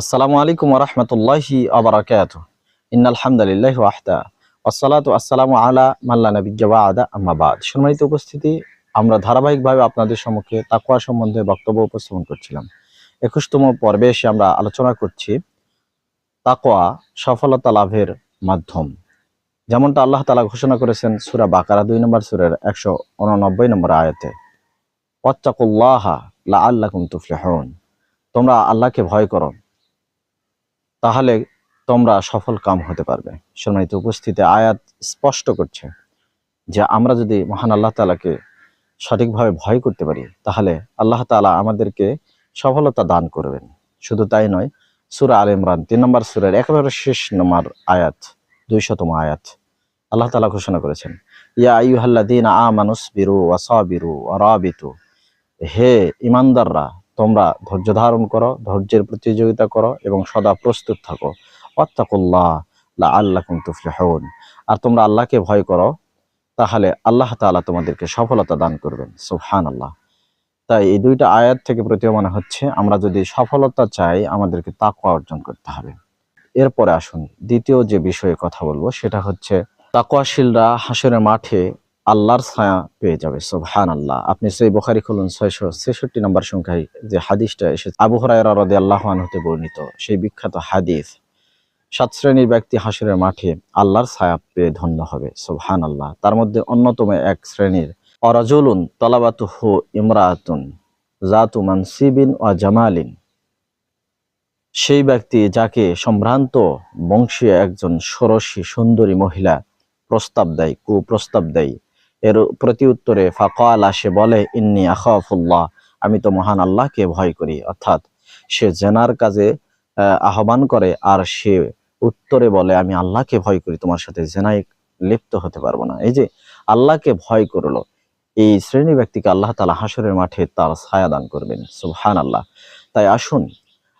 আসসালামু আলাইকুম রহমতুল্লাহি আবরাকাত ইন্নাল হামদুলিল্লাহ ওয়াহদা। আসসালাতু আসসালামু আলা মাল্লা নবিজ্জা আদা আম্মাবাদ সম্মানিত উপস্থিতি, আমরা ধারাবাহিকভাবে আপনাদের সম্মুখে তাকওয়া সম্বন্ধে বক্তব্য উপস্থাপন করছিলাম। একুশতম পর্বে এসে আমরা আলোচনা করছি তাকওয়া, সফলতা লাভের মাধ্যম। যেমনটা আল্লাহ তালা ঘোষণা করেছেন সুরা বাকারা দুই নম্বর সুরের একশো উননব্বই নম্বর আয়াতে, ওয়াত্তাকুল্লাহা লা তুফলিহুন। তোমরা আল্লাহকে ভয় করো তাহলে তোমরা সফল কাম হতে পারবে। সম্মানিত উপস্থিতি, আয়াত স্পষ্ট করছে যে আমরা যদি মহান আল্লাহ তালাকে সঠিকভাবে ভয় করতে পারি, তাহলে আল্লাহ তালা আমাদেরকে সফলতা দান করবেন। শুধু তাই নয়, সুরা আল ইমরান, তিন নম্বর সুরের একেবারে শেষ নম্বর আয়াত, দুইশতম আয়াত, আল্লাহ তালা ঘোষণা করেছেন, ইয়া আইয়ুহাল্লাদিন আ মানুষ বিরু ওয়াসাবিরু রাবিতু হে ইমানদাররা তোমরা ধৈর্য ধারণ করো, ধৈর্যের প্রতিযোগিতা করো এবং সদা প্রস্তুত থাকো। অত্তাকুল্লাহ লা আল্লাকুম তুফলিহুন। আর তোমরা আল্লাহকে ভয় করো, তাহলে আল্লাহ তাআলা তোমাদেরকে সফলতা দান করবেন। সুবহান আল্লাহ তাই এই দুইটা আয়াত থেকে প্রতীয়মান হচ্ছে, আমরা যদি সফলতা চাই, আমাদেরকে তাকওয়া অর্জন করতে হবে। এরপরে আসুন, দ্বিতীয় যে বিষয়ে কথা বলব, সেটা হচ্ছে, তাকওয়াশীলরা হাসরের মাঠে আল্লাহর ছায়া পেয়ে যাবে সুবহান আল্লাহ আপনি সেই বোখারি খুলুন, ছয়শো ছেষট্টি নম্বর সংখ্যায় যে হাদিসটা এসেছে। আবু হরাইরা রদে আল্লাহ হতে বর্ণিত, সেই বিখ্যাত হাদিস, সাত শ্রেণির ব্যক্তি হাসরের মাঠে আল্লাহর ছায়া পেয়ে ধন্য হবে সুবহান আল্লাহ তার মধ্যে অন্যতম এক শ্রেণির, অরাজুলুন তলাবাতুহু ইমরাতুন জাতু মানসিবিন ও জামালিন। সেই ব্যক্তি যাকে সম্ভ্রান্ত বংশীয় একজন ষোড়শী সুন্দরী মহিলা প্রস্তাব দেয়, কুপ্রস্তাব দেয় এর প্রতি উত্তরে ফাকাল সে বলে ইন্নি আখাফুল্লাহ আমি তো মহান আল্লাহকে ভয় করি। অর্থাৎ সে জেনার কাজে আহ, আহ্বান করে আর সে উত্তরে বলে আমি আল্লাহকে ভয় করি তোমার সাথে জেনায় লিপ্ত হতে পারব না। এই যে আল্লাহকে ভয় করল এই শ্রেণি ব্যক্তিকে আল্লাহ তালা হাসরের মাঠে তার ছায়া দান করবেন। সুবহান আল্লাহ তাই আসুন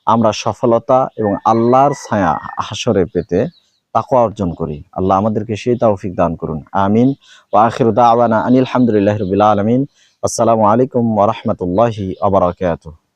আমরা সফলতা এবং আল্লাহর ছায়া হাসরে পেতে তাকওয়া অর্জন করি। আল্লাহ আমাদেরকে সেই তৌফিক দান করুন। আমিন। ওয়া আখিরু দাওয়ানা আনিল হামদুলিল্লাহি রাব্বিল আলামিন। আসসালামু আলাইকুম ওয়া রাহমাতুল্লাহি ওয়া বারাকাতুহু।